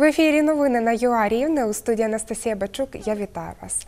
В ефірі новини на ЮА Рівне у студії Анастасія Бачук. Я вітаю вас.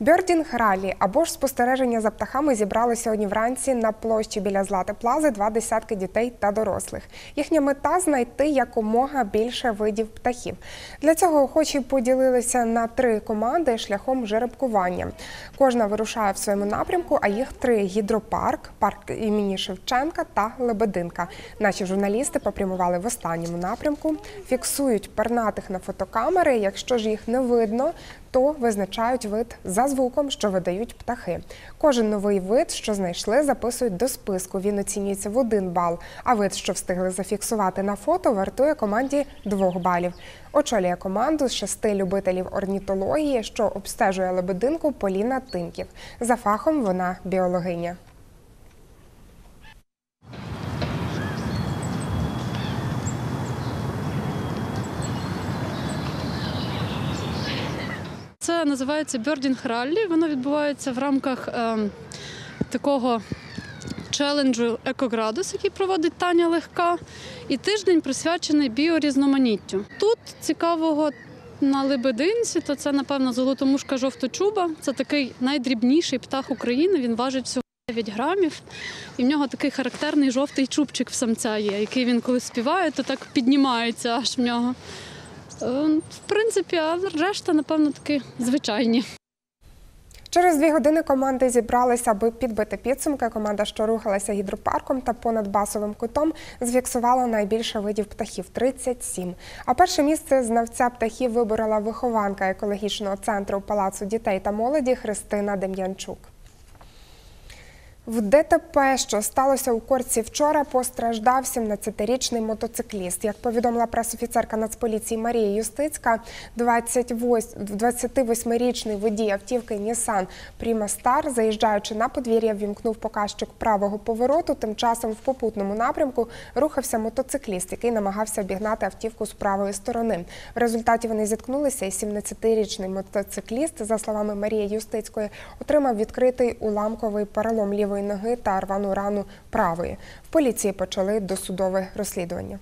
Бьордінг ралі або ж спостереження за птахами зібрали сьогодні вранці на площі біля Злати Плази два десятки дітей та дорослих. Їхня мета знайти якомога більше видів птахів. Для цього охочі поділилися на три команди шляхом жеребкування. Кожна вирушає в своєму напрямку, а їх три: гідропарк, парк імені Шевченка та Лебединка. Наші журналісти попрямували в останньому напрямку, фіксують пернатих на фотокамери. Якщо ж їх не видно, то визначають вид за звуком, що видають птахи. Кожен новий вид, що знайшли, записують до списку. Він оцінюється в один бал. А вид, що встигли зафіксувати на фото, вартує команді двох балів. Очолює команду з шести любителів орнітології, що обстежує лебединку Поліна Тимків. За фахом вона біологиня. Це називається Birding Rally. Воно відбувається в рамках ем, такого челенджу Екоградус, який проводить Таня Легка. І тиждень присвячений біорізноманіттю. Тут цікавого на Лебединці, то це, напевно, золотомушка жовточуба. Це такий найдрібніший птах України. Він важить всього 9 грамів. І в нього такий характерний жовтий чубчик в самця є, який він коли співає, то так піднімається аж в нього. Е, В принципі, а решта, напевно, таки звичайні. Через дві години команди зібралися, аби підбити підсумки. Команда, що рухалася гідропарком та понад басовим кутом, зфіксувала найбільше видів птахів 37. А перше місце знавця птахів виборола вихованка екологічного центру Палацу дітей та молоді Христина Дем'янчук. В ДТП, що сталося у Корці вчора, постраждав 17-річний мотоцикліст. Як повідомила пресофіцерка Нацполіції Марія Юстицька, 28-річний водій автівки Нісан Prima Star, заїжджаючи на подвір'я, вімкнув показчик правого повороту. Тим часом в попутному напрямку рухався мотоцикліст, який намагався обігнати автівку з правої сторони. В результаті вони зіткнулися, і 17-річний мотоцикліст, за словами Марії Юстицької, отримав відкритий уламковий перелом лівої ноги та рвану рану правої. В поліції почали досудове розслідування.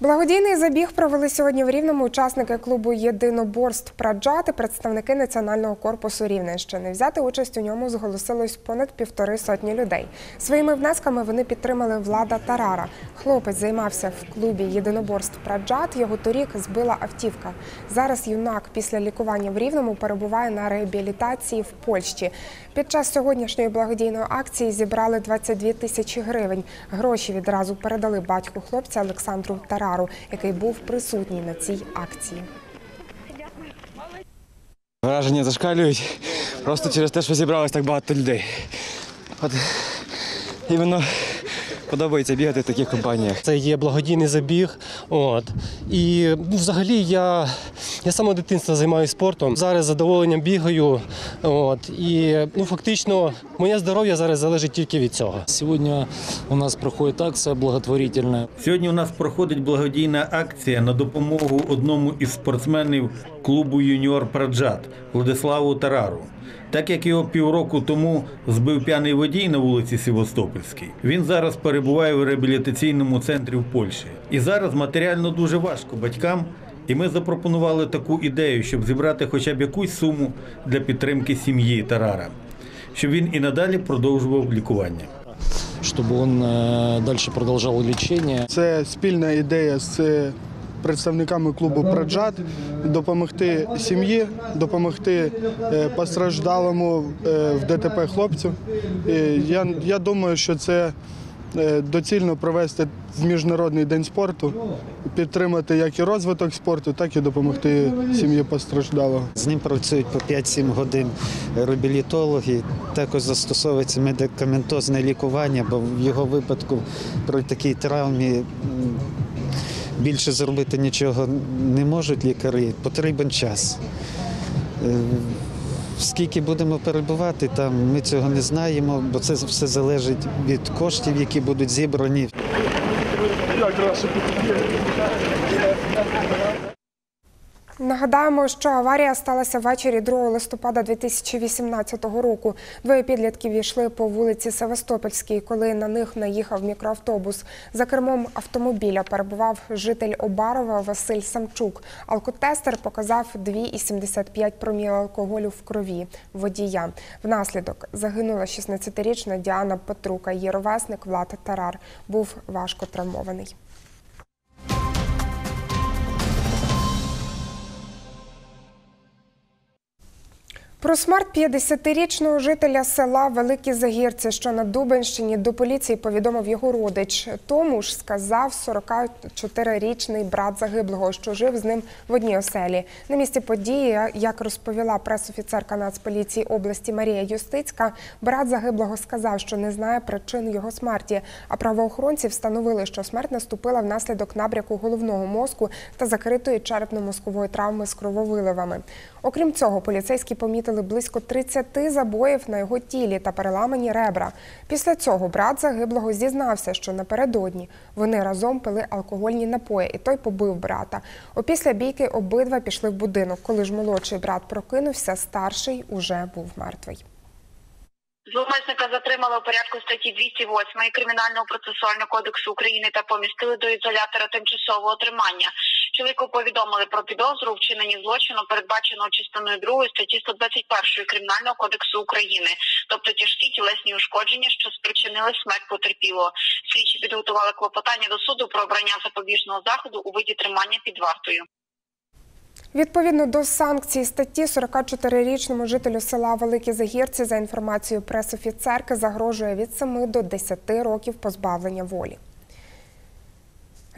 Благодійний забіг провели сьогодні в Рівному учасники клубу Єдиноборств Праджат і представники Національного корпусу Рівненщини. Взяти участь у ньому зголосилось понад півтори сотні людей. Своїми внесками вони підтримали влада Тарара. Хлопець займався в клубі Єдиноборств Праджат. Його торік збила автівка. Зараз юнак після лікування в Рівному перебуває на реабілітації в Польщі. Під час сьогоднішньої благодійної акції зібрали 22 тисячі гривень. Гроші відразу передали батьку хлопця Олександру Тарару, який був присутній на цій акції. Враження зашкалюють просто через те, що зібралось так багато людей. От іменно подобається бігати в таких компаніях. Це є благодійний забіг. От. І ну, взагалі я, я з самого дитинства займаюся спортом. Зараз з задоволенням бігаю. От. І ну, фактично моє здоров'я зараз залежить тільки від цього. Сегодня у нас проходит акция благотворительная. Сьогодні у нас проходить благодійна акція на допомогу одному із спортсменів клубу Юніор Праджат Владиславу Тарару. Так як його півроку тому збив п'яний водій на вулиці Сівастопольській, він зараз перебуває в реабілітаційному центрі в Польщі. І зараз матеріально дуже важко батькам. І ми запропонували таку ідею, щоб зібрати хоча б якусь суму для підтримки сім'ї Тарара, щоб він і надалі продовжував лікування. чтобы он э, дальше продолжал лечение. Це спільна ідея з представниками клубу Праджат допомогти сім'ї, допомогти е, постраждалому е, в ДТП хлопцю. Я, я думаю, що це е, доцільно провести в міжнародний день спорту, підтримати як і розвиток спорту, так і допомогти сім'ї постраждалого. З ним працюють по 5-7 годин реабілітологи. Також застосовується медикаментозне лікування, бо в його випадку при такій травмі більше зробити нічого не можуть лікарі. Потрібен час. Е, Скільки будемо перебувати там, ми цього не знаємо, бо це все залежить від коштів, які будуть зібрані. Ja, grâce pour Нагадаємо, що аварія сталася ввечері 2 листопада 2018 року. Двоє підлітків йшли по вулиці Севастопольській, коли на них наїхав мікроавтобус. За кермом автомобіля перебував житель Обарова Василь Самчук. Алкотестер показав 2,75 проміл алкоголю в крові водія. Внаслідок загинула 16-річна Діана Петрука. Її ровесник Влад Тарар був важко травмований. Про смерть 50-річного жителя села Великі Загірці, що на Дубенщині, до поліції повідомив його родич. Тому ж сказав 44-річний брат загиблого, що жив з ним в одній оселі. На місці події, як розповіла пресофіцерка Нацполіції області Марія Юстицька, брат загиблого сказав, що не знає причин його смерті. А правоохоронці встановили, що смерть наступила внаслідок набряку головного мозку та закритої черепно-мозкової травми з крововиливами. Окрім цього, поліцейські помітили близько 30 забоїв на його тілі та переламані ребра. Після цього брат загиблого зізнався, що напередодні вони разом пили алкогольні напої, і той побив брата. Опісля бійки обидва пішли в будинок. Коли ж молодший брат прокинувся, старший уже був мертвий. Зловмисника затримали у порядку статті 208 Кримінального процесуального кодексу України та помістили до ізолятора тимчасового тримання. Чоловіку повідомили про підозру у вчиненні злочину, передбаченого частиною 2 статті 121 Кримінального кодексу України, тобто тяжкі тілесні ушкодження, що спричинили смерть потерпілого. Слідчі підготували клопотання до суду про обрання запобіжного заходу у виді тримання під вартою. Відповідно до санкцій статті 44-річному жителю села Великі Загірці за інформацією пресофіцерки загрожує від 7 до 10 років позбавлення волі.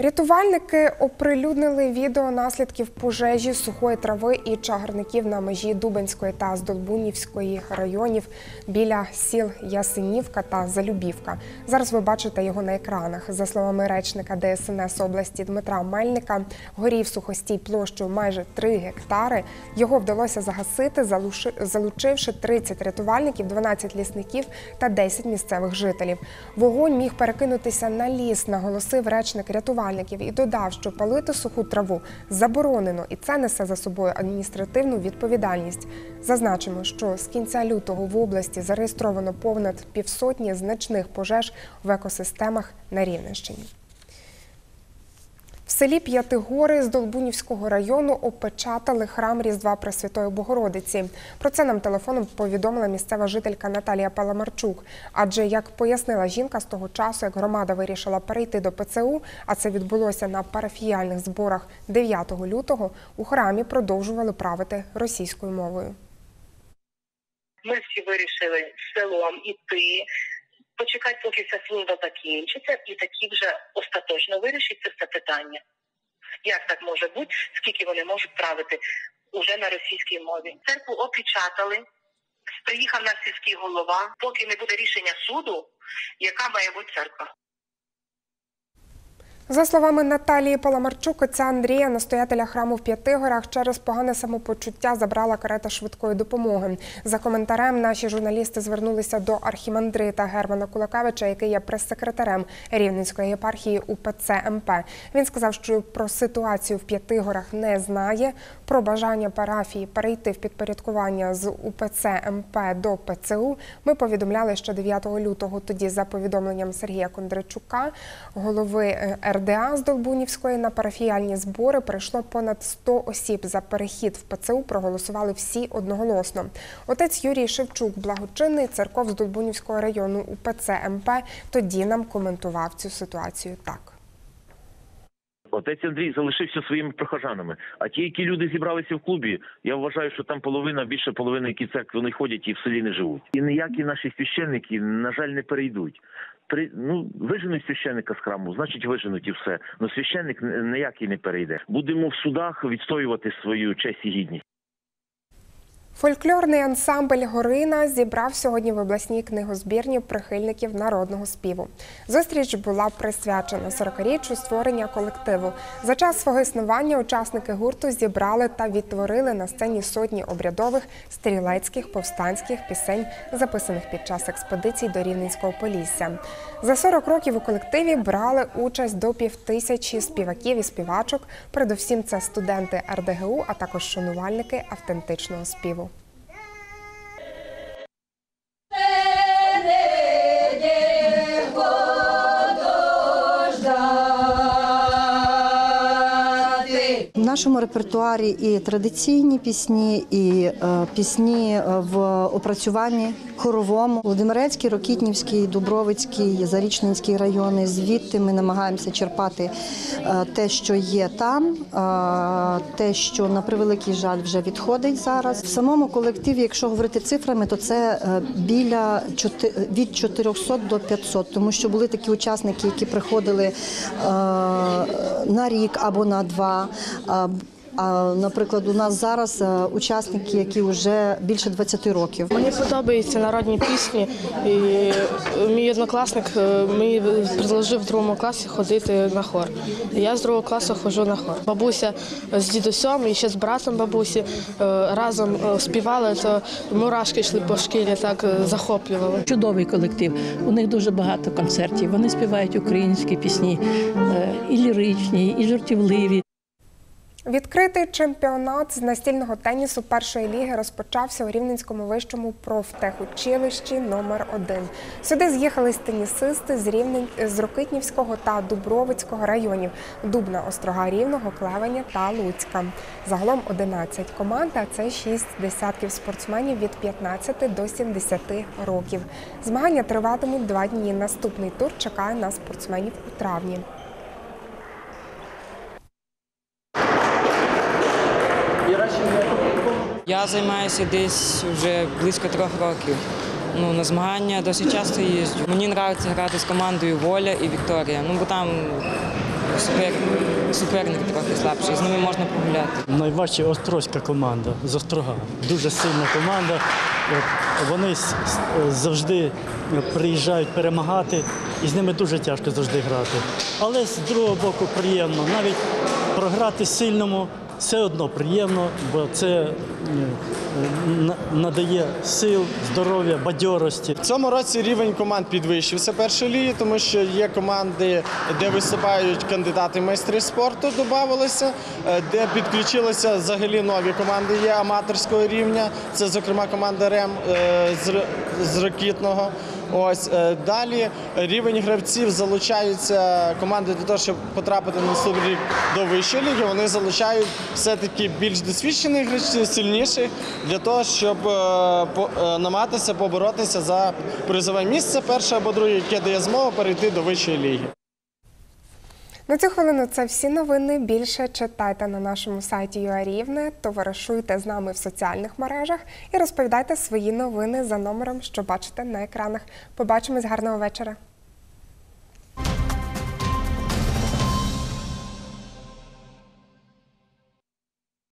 Рятувальники оприлюднили відео наслідків пожежі сухої трави і чагарників на межі Дубенської та Здолбунівської районів біля сіл Ясенівка та Залюбівка. Зараз ви бачите його на екранах. За словами речника ДСНС області Дмитра Мельника, горів сухостій площею майже 3 гектари. Його вдалося загасити, залучивши 30 рятувальників, 12 лісників та 10 місцевих жителів. Вогонь міг перекинутися на ліс, наголосив речник рятувальників і додав, що палити суху траву заборонено, і це несе за собою адміністративну відповідальність. Зазначимо, що з кінця лютого в області зареєстровано понад півсотні значних пожеж в екосистемах на Рівненщині. В селі П'ятигори з Долбунівського району опечатали храм Різдва Пресвятої Богородиці. Про це нам телефоном повідомила місцева жителька Наталія Паламарчук. Адже, як пояснила жінка, з того часу, як громада вирішила перейти до ПЦУ, а це відбулося на парафіяльних зборах 9 лютого, у храмі продовжували правити російською мовою. Ми всі вирішили селом іти, почекати, поки ця служба закінчиться, і такі вже остаточно вирішить це питання. Як так може бути, скільки вони можуть правити уже на російській мові? Церкву опечатали, приїхав наш сільський голова, поки не буде рішення суду, яка має бути церква. За словами Наталії Паламарчук, отця Андрія, настоятеля храму в П'ятигорах, через погане самопочуття забрала карета швидкої допомоги. За коментарем наші журналісти звернулися до архімандрита Германа Кулакевича, який є прес-секретарем Рівненської єпархії УПЦ МП. Він сказав, що про ситуацію в П'ятигорах не знає. Про бажання парафії перейти в підпорядкування з УПЦ МП до ПЦУ ми повідомляли ще 9 лютого. Тоді, за повідомленням Сергія Кондрачука, голови е, РДА з Долбунівської на парафіяльні збори прийшло понад 100 осіб. За перехід в ПЦУ проголосували всі одноголосно. Отець Юрій Шевчук, благочинний церков з Долбунівського району УПЦ МП, тоді нам коментував цю ситуацію так. Отець Андрій залишився своїми прихожанами. А ті, які люди зібралися в клубі, я вважаю, що там половина, більше половини, які в церкві вони ходять і в селі не живуть. І ніякі наші священники, на жаль, не перейдуть. При ну виженуть священника з храму, значить виженуть і все. Ну священник ніякий не перейде. Будемо в судах відстоювати свою честь і гідність. Фольклорний ансамбль Горина зібрав сьогодні в обласній книгозбірні прихильників народного співу. Зустріч була присвячена 40-річчю створення колективу. За час свого існування учасники гурту зібрали та відтворили на сцені сотні обрядових стрілецьких повстанських пісень, записаних під час експедицій до Рівненського Полісся. За 40 років у колективі брали участь до півтисячі співаків і співачок. Передусім, це студенти РДГУ, а також шанувальники автентичного співу. Нашому репертуарі і традиційні пісні, і е, пісні е, в опрацюванні хоровому. Володимирецький, Рокітнівський, Дубровицький, Зарічненський райони. Звідти ми намагаємося черпати е, те, що є там, те, що на превеликий жаль вже відходить зараз. В самому колективі, якщо говорити цифрами, то це біля від 400 до 500, тому що були такі учасники, які приходили на рік або на два. А, наприклад, у нас зараз е, учасники, які вже більше 20 років. Мені подобаються народні пісні. І мій однокласник е, мені предложив в другому класі ходити на хор. Я з другого класу ходжу на хор. Бабуся з дідусем і ще з братом бабусі е, разом е, співали, то мурашки йшли по шкірі, так е, захоплювали. Чудовий колектив. У них дуже багато концертів. Вони співають українські пісні е, і ліричні, і жартівливі. Відкритий чемпіонат з настільного тенісу першої ліги розпочався у Рівненському вищому профтехучилищі номер 1 Сюди з'їхались тенісисти з Рівнень з Рокитнівського та Дубровицького районів, Дубна, Острога Рівного, Клевеня та Луцька. Загалом 11 команд, а це 6 десятків спортсменів від 15 до 70 років. Змагання триватимуть два дні. Наступний тур чекає на спортсменів у травні. Я займаюся десь вже близько трьох років. Ну, на змагання досить часто їжджу. Мені подобається грати з командою Воля і Вікторія. Ну бо там супер, суперник трохи слабший, з ними можна погуляти. Найважча острозька команда з Острога. Дуже сильна команда. Вони завжди приїжджають перемагати, і з ними дуже тяжко завжди грати. Але з другого боку приємно. Навіть програти сильному все одно приємно, бо це е, на- надає сил, здоров'я, бадьорості. В цьому році рівень команд підвищився першої ліги, тому що є команди, де виступають кандидати майстри спорту, додавалися, е, де підключилися взагалі нові команди є аматорського рівня. Це, зокрема, команда РЕМ е, з Ракітного. Ось е, далі рівень гравців залучаються команди для того, щоб потрапити на наступний рік до вищої ліги. Вони залучають все-таки більш досвідчених гравців, сильніших для того, щоб е, е, намагатися поборотися за призове місце перше або друге, яке дає змогу перейти до вищої ліги. На цю хвилину це всі новини. Більше читайте на нашому сайті ЮАРівне, товаришуйте з нами в соціальних мережах і розповідайте свої новини за номером, що бачите на екранах. Побачимось гарного вечора.